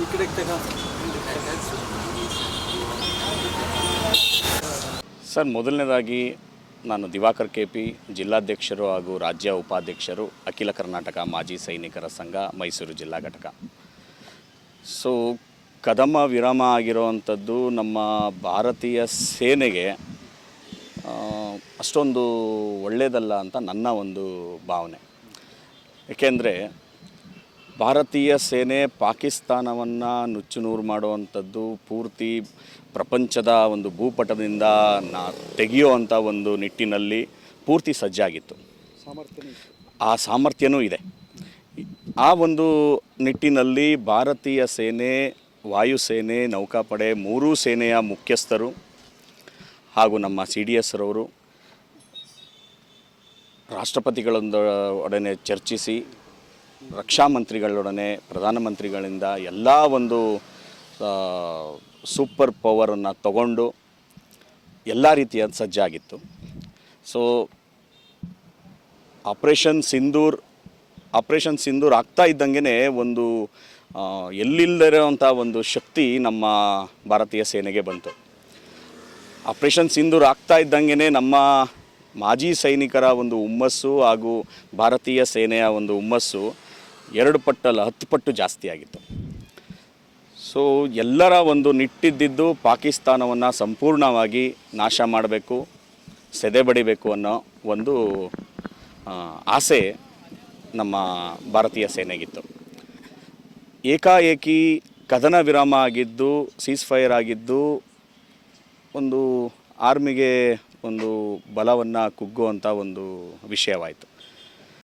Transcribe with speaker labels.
Speaker 1: ಈ
Speaker 2: ಸರ್, ಮೊದಲನೇದಾಗಿ ನಾನು ದಿವಾಕರ್ ಕೆ ಪಿ, ಜಿಲ್ಲಾಧ್ಯಕ್ಷರು ಹಾಗೂ ರಾಜ್ಯ ಉಪಾಧ್ಯಕ್ಷರು, ಅಖಿಲ ಕರ್ನಾಟಕ ಮಾಜಿ ಸೈನಿಕರ ಸಂಘ, ಮೈಸೂರು ಜಿಲ್ಲಾ ಘಟಕ. ಸೊ ಕದಮ ವಿರಾಮ ಆಗಿರುವಂಥದ್ದು ನಮ್ಮ ಭಾರತೀಯ ಸೇನೆಗೆ ಅಷ್ಟೊಂದು ಒಳ್ಳೆಯದಲ್ಲ ಅಂತ ನನ್ನ ಒಂದು ಭಾವನೆ. ಏಕೆಂದರೆ ಭಾರತೀಯ ಸೇನೆ ಪಾಕಿಸ್ತಾನವನ್ನು ನುಚ್ಚುನೂರು ಮಾಡುವಂಥದ್ದು ಪೂರ್ತಿ ಪ್ರಪಂಚದ ಒಂದು ಭೂಪಟದಿಂದ ನಾ ತೆಗೆಯುವಂಥ ಒಂದು ನಿಟ್ಟಿನಲ್ಲಿ ಪೂರ್ತಿ ಸಜ್ಜಾಗಿತ್ತು. ಆ ಸಾಮರ್ಥ್ಯನೂ ಇದೆ. ಆ ಒಂದು ನಿಟ್ಟಿನಲ್ಲಿ ಭಾರತೀಯ ಸೇನೆ ವಾಯುಸೇನೆ ನೌಕಾಪಡೆ ಮೂರೂ ಸೇನೆಯ ಮುಖ್ಯಸ್ಥರು ಹಾಗೂ ನಮ್ಮ ಸಿ ಡಿ ಎಸ್ರವರು ರಾಷ್ಟ್ರಪತಿಗಳೊಂದೊಡನೆ ಚರ್ಚಿಸಿ ರಕ್ಷಾ ಮಂತ್ರಿಗಳೊಡನೆ, ಪ್ರಧಾನಮಂತ್ರಿಗಳಿಂದ ಎಲ್ಲ ಒಂದು ಸೂಪರ್ ಪವರನ್ನು ತಗೊಂಡು ಎಲ್ಲ ರೀತಿಯ ಸಜ್ಜಾಗಿತ್ತು so operation Sindoor operation Sindoor ಆಗ್ತಾ ಇದ್ದಂಗೆ ಒಂದು ಎಲ್ಲಿಲ್ಲದಿರೋಂಥ ಒಂದು ಶಕ್ತಿ ನಮ್ಮ ಭಾರತೀಯ ಸೇನೆಗೆ ಬಂತು. ಆಪ್ರೇಷನ್ ಸಿಂಧೂರ್ ಆಗ್ತಾ ಇದ್ದಂಗೆ ನಮ್ಮ ಮಾಜಿ ಸೈನಿಕರ ಒಂದು ಹುಮ್ಮಸ್ಸು ಹಾಗೂ ಭಾರತೀಯ ಸೇನೆಯ ಒಂದು ಹುಮ್ಮಸ್ಸು ಎರಡು ಪಟ್ಟಲ್ಲ, ಹತ್ತು ಪಟ್ಟು ಜಾಸ್ತಿ ಆಗಿತ್ತು. ಸೊ ಎಲ್ಲರ ಒಂದು ನಿಟ್ಟಿದ್ದಿದ್ದು ಪಾಕಿಸ್ತಾನವನ್ನು ಸಂಪೂರ್ಣವಾಗಿ ನಾಶ ಮಾಡಬೇಕು ಸೆದೆಬಡಿಬೇಕು ಅನ್ನೋ ಒಂದು ಆಸೆ ನಮ್ಮ ಭಾರತೀಯ ಸೇನೆಗಿತ್ತು. ಏಕಾಏಕಿ ಕದನ ವಿರಾಮ ಆಗಿದ್ದು, ಸೀಸ್ ಫೈರ್ ಆಗಿದ್ದು, ಒಂದು ಆರ್ಮಿಗೆ ಒಂದು ಬಲವನ್ನು ಕುಗ್ಗುವಂಥ ಒಂದು ವಿಷಯವಾಯಿತು.